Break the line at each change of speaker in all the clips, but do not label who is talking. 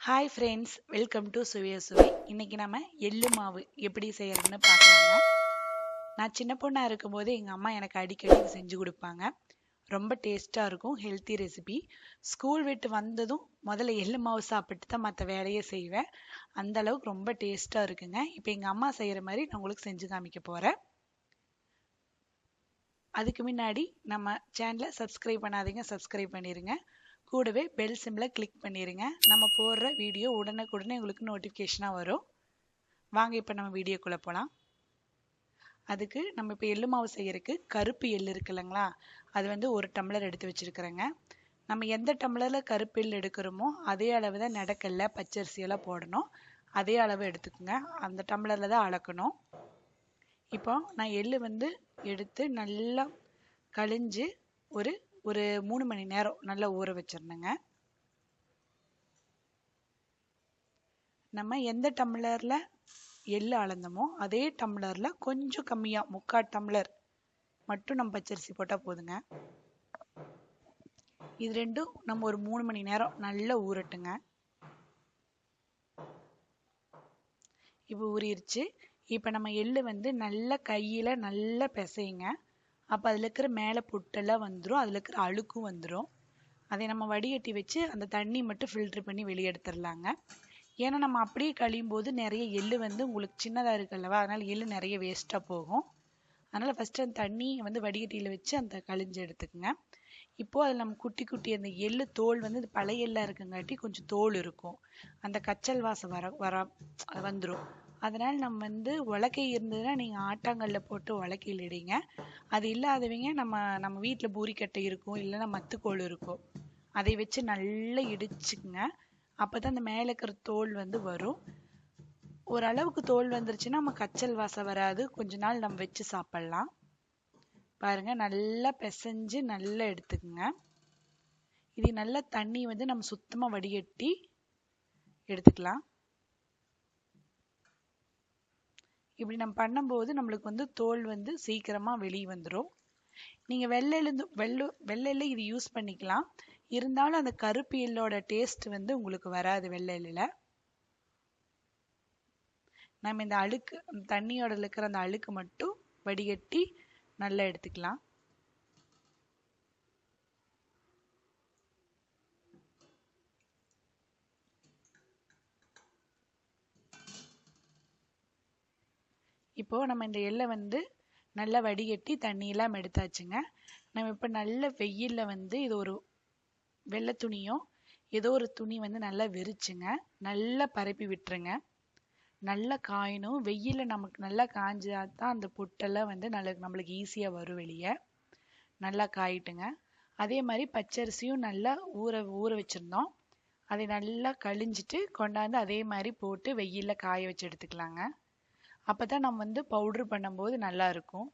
Hi friends welcome to சுவைய சுவை இன்னைக்கு நம்ம எள்ளு மாவு எப்படி செய்யறதுன்னு பார்க்கலாங்க நான் சின்ன பொண்ணாக இருக்கும்போது எங்கள் அம்மா எனக்கு அடிக்கடி செஞ்சு கொடுப்பாங்க. ரொம்ப டேஸ்ட்டாக இருக்கும் ஹெல்த்தி ரெசிபி ஸ்கூல் விட்டு வந்ததும் முதல்ல எள்ளு மாவு சாப்பிட்டு தான் மற்ற வேலையை செய்வேன். அந்த அளவுக்கு ரொம்ப டேஸ்ட்டாக இருக்குங்க. இப்போ எங்கள் அம்மா செய்கிற மாதிரி நான் உங்களுக்கு செஞ்சு காமிக்க போகிறேன் அதுக்கு முன்னாடி நம்ம சேனலை சப்ஸ்கிரைப் பண்ணாதீங்க சப்ஸ்கிரைப் பண்ணிடுங்க கூடவே பெல் சிம்மில் கிளிக் பண்ணிடுங்க நம்ம போடுற வீடியோ உடனுக்குடனே உங்களுக்கு நோட்டிஃபிகேஷனாக வரும். வாங்க இப்போ நம்ம வீடியோக்குள்ளே போகலாம் அதுக்கு நம்ம இப்போ எள்ளு மாவு செய்யறதுக்கு கருப்பு எள் இருக்கு இல்லைங்களா? அது வந்து ஒரு டம்ளர் எடுத்து வச்சுருக்கிறேங்க. நம்ம எந்த டம்ளரில் கருப்பு எள் எடுக்கிறோமோ அதே அளவு தான் நடக்கல்ல பச்சரிசியெல்லாம் போடணும். அதே அளவு எடுத்துக்கோங்க. அந்த டம்ளரில் தான் அளக்கணும். இப்போ நான் எள் வந்து எடுத்து நல்லா கழிஞ்சு ஒரு ஒரு மூணு மணி நேரம் நல்லா ஊற வச்சிடணுங்க. நம்ம எந்த டம்ளரில் எள்ளு அளந்தோமோ அதே டம்ளரில் கொஞ்சம் கம்மியாக முக்கால் டம்ளர் மட்டும் நம்ம பச்சரிசி போட்டால் போதுங்க. இது ரெண்டும் நம்ம ஒரு மூணு மணி நேரம் நல்லா ஊறட்டுங்க. இப்போ ஊறிடுச்சு இப்போ நம்ம எள்ளு வந்து நல்லா கையில் நல்லா பிசையுங்க. அப்போ அதில் இருக்கிற மேலே புட்டெல்லாம் வந்துடும் அதில் இருக்கிற அழுக்கும் வந்துடும் அதை நம்ம வடிகட்டி வச்சு அந்த தண்ணி மட்டும் ஃபில்ட்ரு பண்ணி வெளியே எடுத்துடலாங்க. ஏன்னா நம்ம அப்படியே கழியும் போது நிறைய எள்ளு வந்து உங்களுக்கு சின்னதாக இருக்குல்லவா? அதனால் எள்ளு நிறைய வேஸ்ட்டாக போகும். அதனால் ஃபஸ்ட்டு அந்த தண்ணி வந்து வடிகட்டியில் வச்சு அந்த கழிஞ்சு எடுத்துக்கோங்க. இப்போது அதில் நம்ம குட்டி குட்டி அந்த எள்ளு தோல் வந்து இந்த பழைய எல்லாம் இருக்குங்காட்டி கொஞ்சம் தோல் இருக்கும். அந்த கச்சல் வாசம் வர வர வந்துடும் அதனால் நம்ம வந்து உலக்கை இருந்ததுன்னா நீங்கள் ஆட்டாங்கல்ல போட்டு உலக்கையில் இடிங்க அது இல்லாதவங்க நம்ம நம்ம வீட்டில் பூரிக்கட்டை இருக்கும் இல்லைன்னா மத்துக்கோள் இருக்கும். அதை வச்சு நல்லா இடிச்சுங்க அப்போ தான் அந்த மேலே இருக்கிற தோல் வந்து வரும். ஓரளவுக்கு தோல் வந்துருச்சுன்னா நம்ம கச்சல் வாசம் வராது. கொஞ்ச நாள் நம்ம வச்சு சாப்பிட்லாம். பாருங்க நல்லா பிசைஞ்சு நல்லா எடுத்துக்குங்க. இது நல்லா தண்ணி வந்து நம்ம சுத்தமாக வடிகட்டி எடுத்துக்கலாம். இப்படி நம்ம பண்ணும்போது நம்மளுக்கு வந்து தோல் வந்து சீக்கிரமாக வெளியே வந்துடும் நீங்கள் வெள்ளையிலேருந்து வெள்ளு வெள்ளையில இது யூஸ் பண்ணிக்கலாம். இருந்தாலும் அந்த கருப்பு எல்லோட டேஸ்ட் வந்து உங்களுக்கு வராது வெள்ளை நம்ம இந்த அழுக்கு தண்ணியோட இருக்கிற அந்த அழுக்கு மட்டும் வடிகட்டி நல்லா எடுத்துக்கலாம். இப்போ நம்ம இந்த எள்ளை வந்து நல்லா வடிகட்டி தண்ணியெல்லாம் எடுத்தாச்சுங்க. நம்ம இப்போ நல்ல வெயிலில் வந்து இது ஒரு வெள்ளை துணியோ ஏதோ ஒரு துணி வந்து நல்லா விரிச்சுங்க நல்லா பரப்பி விட்டுருங்க. நல்லா காயணும். வெயிலில் நமக்கு நல்லா காஞ்சா தான் அந்த புட்டெல்லாம் வந்து நல்ல நம்மளுக்கு ஈஸியாக வரும் வெளியே. நல்லா காயிட்டுங்க. அதே மாதிரி பச்சரிசியும் நல்லா ஊற ஊற வச்சுருந்தோம். அதை நல்லா கழிஞ்சிட்டு கொண்டாந்து அதே மாதிரி போட்டு வெயிலில் காய வச்சு எடுத்துக்கலாங்க. அப்போ தான் நம்ம வந்து பவுட்ரு பண்ணும்போது நல்லா இருக்கும்.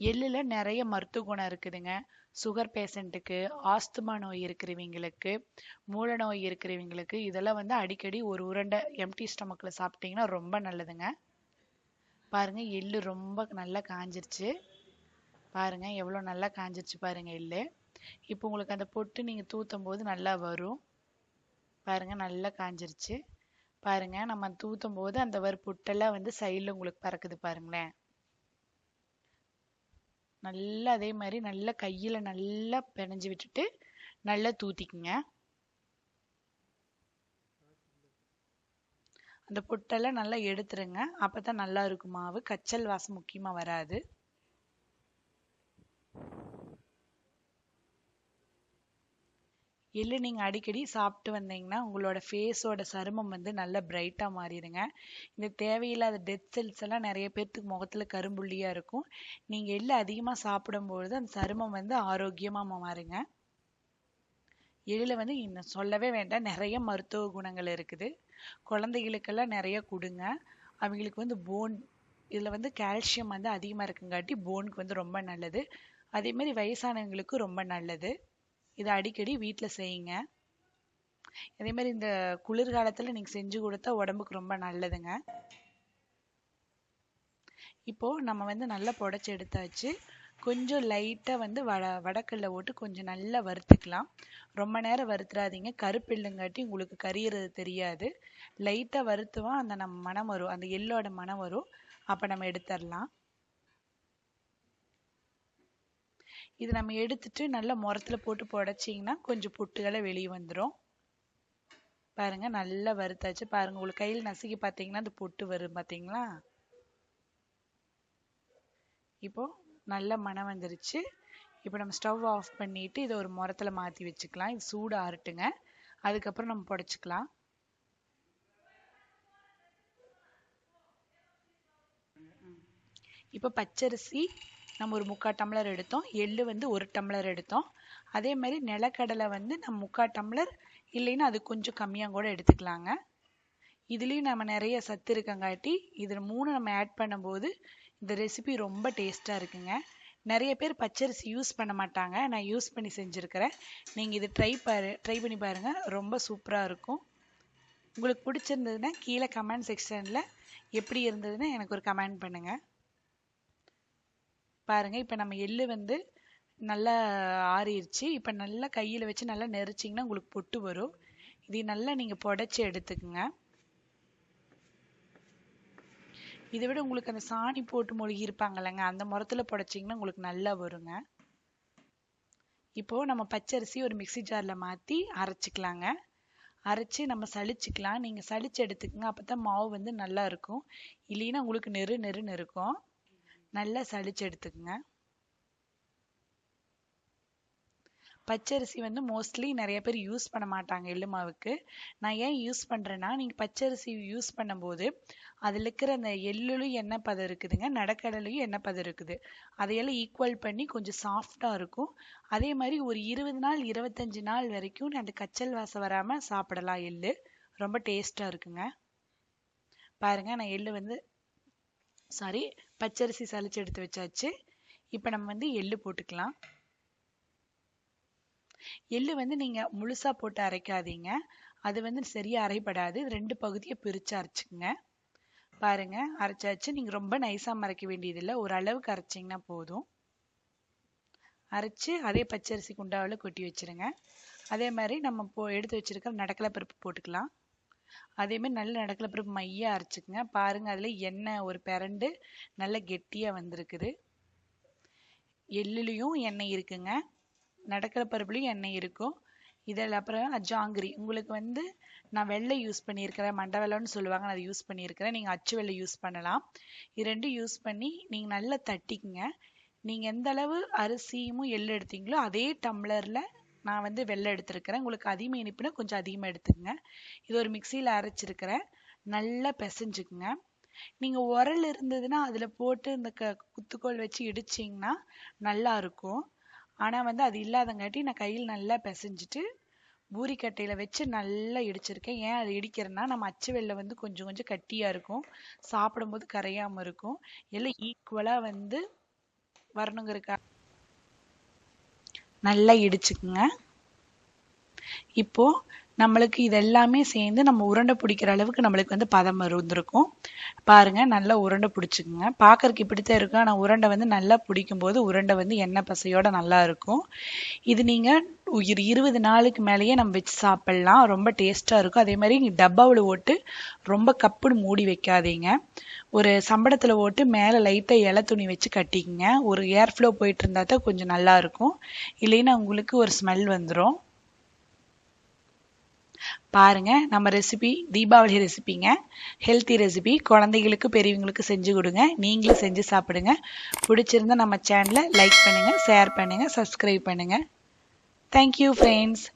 எள்ளில் நிறைய மருத்துவ குணம் இருக்குதுங்க. சுகர் பேஷண்ட்டுக்கு ஆஸ்துமா நோய் இருக்கிறவங்களுக்கு மூல நோய் இருக்கிறவங்களுக்கு இதெல்லாம் வந்து அடிக்கடி ஒரு உருண்டை எம்டி ஸ்டமக்கில் சாப்பிட்டீங்கன்னா ரொம்ப நல்லதுங்க. பாருங்கள் எள்ளு ரொம்ப நல்லா காஞ்சிருச்சு. பாருங்கள் எவ்வளோ நல்லா காஞ்சிருச்சு பாருங்க எள்ளு. இப்போ உங்களுக்கு அந்த பொட்டு நீங்கள் தூத்தும் போது நல்லா வரும். பாருங்க நல்லா காஞ்சிருச்சு. பாருங்க நம்ம தூத்தும் போது அந்த ஒரு புட்டெல்லாம் வந்து சைடில் உங்களுக்கு பறக்குது பாருங்களேன். நல்லா அதே மாதிரி நல்லா கையில் நல்லா பிணைஞ்சு விட்டுட்டு நல்லா தூத்திக்குங்க. அந்த புட்டெல்லாம் நல்லா எடுத்துருங்க. அப்போ தான் நல்லா இருக்கும் மாவு. கச்சல் வாசம் முக்கியமாக வராது. எள்ளு நீங்கள் அடிக்கடி சாப்பிட்டு வந்தீங்கன்னா உங்களோட ஃபேஸோட சருமம் வந்து நல்லா பிரைட்டாக மாறிடுங்க. இந்த தேவையில்லாத டெத் செல்ஸ் எல்லாம் நிறைய பேர்த்துக்கு முகத்தில் கரும்புள்ளியாக இருக்கும். நீங்கள் எள்ளு அதிகமாக சாப்பிடும்பொழுது அந்த சருமம் வந்து ஆரோக்கியமாக மாறுங்க. எள்ளில் வந்து இன்னும் சொல்லவே வேண்டாம் நிறைய மருத்துவ குணங்கள் இருக்குது. குழந்தைகளுக்கெல்லாம் நிறைய கொடுங்க. அவங்களுக்கு வந்து போன் இதில் வந்து கால்சியம் வந்து அதிகமாக இருக்குங்காட்டி போனுக்கு வந்து ரொம்ப நல்லது. அதே மாதிரி வயசானவங்களுக்கு ரொம்ப நல்லது. இதை அடிக்கடி வீட்டில் செய்யுங்க. அதே மாதிரி இந்த குளிர்காலத்தில் நீங்கள் செஞ்சு கொடுத்தா உடம்புக்கு ரொம்ப நல்லதுங்க. இப்போது நம்ம வந்து நல்லா புடச்சி எடுத்தாச்சு. கொஞ்சம் லைட்டாக வந்து வட வடக்கல்ல போட்டு கொஞ்சம் நல்லா வறுத்துக்கலாம். ரொம்ப நேரம் வறுத்துறாதீங்க. கருப்பு இல்லைங்காட்டி உங்களுக்கு கரியறது தெரியாது. லைட்டாக வறுத்துவா அந்த நம்ம மனம் வரும். அந்த எள்ளோட மனம் வரும். அப்போ நம்ம எடுத்துடலாம். இது நம்ம எடுத்துட்டு நல்லா முரத்துல போட்டு புடச்சிங்கன்னா கொஞ்சம் புட்டுகளை வெளியே வந்துடும் பாருங்க நல்லா வறுத்தாச்சு. பாருங்க உங்களுக்கு கையில் நசுக்கி பார்த்தீங்கன்னா அந்த பொட்டு வரும் பார்த்தீங்களா? இப்போ நல்ல மனம் வந்துருச்சு. இப்போ நம்ம ஸ்டவ் ஆஃப் பண்ணிட்டு இதை ஒரு முரத்தில் மாற்றி வச்சுக்கலாம். இது சூடு ஆறட்டுங்க. அதுக்கப்புறம் நம்ம புடச்சிக்கலாம். இப்போ பச்சரிசி நம்ம ஒரு முக்கால் டம்ளர் எடுத்தோம். எள்ளு வந்து ஒரு டம்ளர் எடுத்தோம். அதே மாதிரி நிலக்கடலை வந்து நம்ம முக்கால் டம்ளர் இல்லைன்னா அது கொஞ்சம் கம்மியாக கூட எடுத்துக்கலாங்க. இதுலேயும் நம்ம நிறைய சத்து இருக்கங்காட்டி இதில் மூணு நம்ம ஆட் பண்ணும்போது இந்த ரெசிபி ரொம்ப டேஸ்ட்டாக இருக்குங்க. நிறைய பேர் பச்சரிசி யூஸ் பண்ண மாட்டாங்க. நான் யூஸ் பண்ணி செஞ்சுருக்கிறேன். நீங்கள் இது ட்ரை பாரு ட்ரை பண்ணி பாருங்கள் ரொம்ப சூப்பராக இருக்கும். உங்களுக்கு பிடிச்சிருந்ததுன்னா கீழே கமெண்ட் செக்ஷனில் எப்படி இருந்ததுன்னு எனக்கு ஒரு கமெண்ட் பண்ணுங்கள் பாருங்கள் இப்போ நம்ம எள்ளு வந்து நல்லா ஆறிடுச்சு இப்போ நல்லா கையில் வச்சு நல்லா நெரிச்சிங்கன்னா உங்களுக்கு பொட்டு வரும். இது நல்லா நீங்கள் புடச்சி எடுத்துக்கோங்க. இதை விட உங்களுக்கு அந்த சாணி போட்டு மொழிகி இருப்பாங்கல்லங்க அந்த முரத்தில் புடச்சிங்கன்னா உங்களுக்கு நல்லா வருங்க. இப்போது நம்ம பச்சரிசி ஒரு மிக்சி ஜாரில் மாற்றி அரைச்சிக்கலாங்க. அரைச்சி நம்ம சளிச்சிக்கலாம். நீங்கள் சளிச்சு எடுத்துக்கங்க அப்பதான் மாவு வந்து நல்லா இருக்கும். இல்லைன்னா உங்களுக்கு நெரு நெருன்னு இருக்கும். நல்லா சளிச்சு எடுத்துக்கங்க. பச்சரிசி வந்து மோஸ்ட்லி நிறைய பேர் யூஸ் பண்ண மாட்டாங்க எள்ளு மாவுக்கு. நான் ஏன் யூஸ் பண்ணுறேன்னா நீங்கள் பச்சரிசி யூஸ் பண்ணும்போது அதில் இருக்கிற அந்த எள்ளுலையும் எண்ணெய் பதம் இருக்குதுங்க நடக்கடலையும் எண்ணெய் பதம் இருக்குது. அதையெல்லாம் ஈக்குவல் பண்ணி கொஞ்சம் சாஃப்டாக இருக்கும். அதே மாதிரி ஒரு இருபது நாள் இருபத்தஞ்சி நாள் வரைக்கும் அந்த கச்சல் வாசம் வராமல் சாப்பிடலாம் எள்ளு. ரொம்ப டேஸ்ட்டாக இருக்குங்க. பாருங்கள் நான் எள்ளு வந்து சாரி பச்சரிசி சளிச்சு எடுத்து வச்சாச்சு. இப்போ நம்ம வந்து எள்ளு போட்டுக்கலாம். எள்ளு வந்து நீங்கள் முழுசாக போட்டு அரைக்காதீங்க. அது வந்து சரியாக அரைப்படாது. ரெண்டு பகுதியை பிரித்து அரைச்சுக்குங்க. பாருங்கள் அரைச்சாச்சு. நீங்கள் ரொம்ப நைஸாக மறைக்க வேண்டியதில்லை. ஒரு அளவுக்கு அரைச்சிங்கன்னா போதும். அரைச்சு அதே பச்சரிசி குண்டாவில் கொட்டி வச்சிருங்க. அதே மாதிரி நம்ம போ எடுத்து வச்சுருக்க நடக்கலை பருப்பு போட்டுக்கலாம். அதேமாதிரி நல்ல நடக்கல பருப்பு மைய அரைச்சிக்கங்க. பாருங்க அதில் எண்ணெய் ஒரு பிரண்டு நல்ல கெட்டியாக வந்திருக்குது. எள்ளுலேயும் எண்ணெய் இருக்குங்க. நடக்கிற பருப்புலையும் எண்ணெய் இருக்கும். இதில் அப்புறம் ஜாங்கிரி. உங்களுக்கு வந்து நான் வெள்ளை யூஸ் பண்ணியிருக்கிறேன். மண்டை வெள்ளம்னு சொல்லுவாங்க நான் அதை யூஸ் பண்ணியிருக்கிறேன். நீங்கள் அச்சு வெள்ளை யூஸ் பண்ணலாம். இது ரெண்டும் யூஸ் பண்ணி நீங்கள் நல்லா தட்டிக்குங்க. நீங்கள் எந்த அளவு அரிசியும் எள்ளு எடுத்தீங்களோ அதே டம்ளரில் நான் வந்து வெள்ளை எடுத்திருக்கிறேன். உங்களுக்கு அதிகமாக இனிப்புனா கொஞ்சம் அதிகமாக எடுத்துக்கங்க. இது ஒரு மிக்சியில் அரைச்சிருக்கிறேன். நல்லா பிசைஞ்சுக்குங்க. நீங்கள் உரல் இருந்ததுன்னா அதில் போட்டு இந்த க குத்துக்கோல் வச்சு இடிச்சிங்கன்னா நல்லா இருக்கும். ஆனால் வந்து அது இல்லாதங்காட்டி நான் கையில் நல்லா பிசைஞ்சிட்டு பூரிக்கட்டையில் வச்சு நல்லா இடிச்சிருக்கேன். ஏன் அது இடிக்கிறேன்னா நம்ம அச்சு வெள்ளை வந்து கொஞ்சம் கொஞ்சம் கட்டியாக இருக்கும். சாப்பிடும்போது கரையாமல் இருக்கும். எல்லாம் ஈக்குவலாக வந்து வரணுங்கிறக்கா நல்லா இடிச்சுக்குங்க. இப்போ நம்மளுக்கு இது எல்லாமே சேர்ந்து நம்ம உருண்டை பிடிக்கிற அளவுக்கு நம்மளுக்கு வந்து பதம் இருந்திருக்கும். பாருங்க நல்லா உருண்டை பிடிச்சிக்குங்க. பார்க்கறதுக்கு இப்படித்தான் இருக்கும். ஆனால் உருண்டை வந்து நல்லா பிடிக்கும் போது உருண்டை வந்து எண்ணெய் பசையோட நல்லா இருக்கும். இது நீங்கள் ஒரு இருபது நாளுக்கு மேலேயே நம்ம வச்சு சாப்பிட்லாம். ரொம்ப டேஸ்ட்டாக இருக்கும். அதே மாதிரி டப்பாவில் ஓட்டு ரொம்ப கப்புன்னு மூடி வைக்காதீங்க. ஒரு சம்பளத்தில் ஓட்டு மேலே லைட்டாக இலை துணி வச்சு கட்டிக்கங்க. ஒரு ஏர் ஃப்ளோ போயிட்டு இருந்தால் தான் கொஞ்சம் நல்லா இருக்கும். இல்லைன்னா உங்களுக்கு ஒரு ஸ்மெல் வந்துடும் பாருங்க நம்ம ரெசிபி தீபாவளி ரெசிபிங்க ஹெல்த்தி ரெசிபி குழந்தைகளுக்கு பெரியவங்களுக்கு செஞ்சு கொடுங்க. நீங்களும் செஞ்சு சாப்பிடுங்க. பிடிச்சிருந்தா நம்ம சேனலை லைக் பண்ணுங்க ஷேர் பண்ணுங்க சப்ஸ்கிரைப் பண்ணுங்க. Thank you friends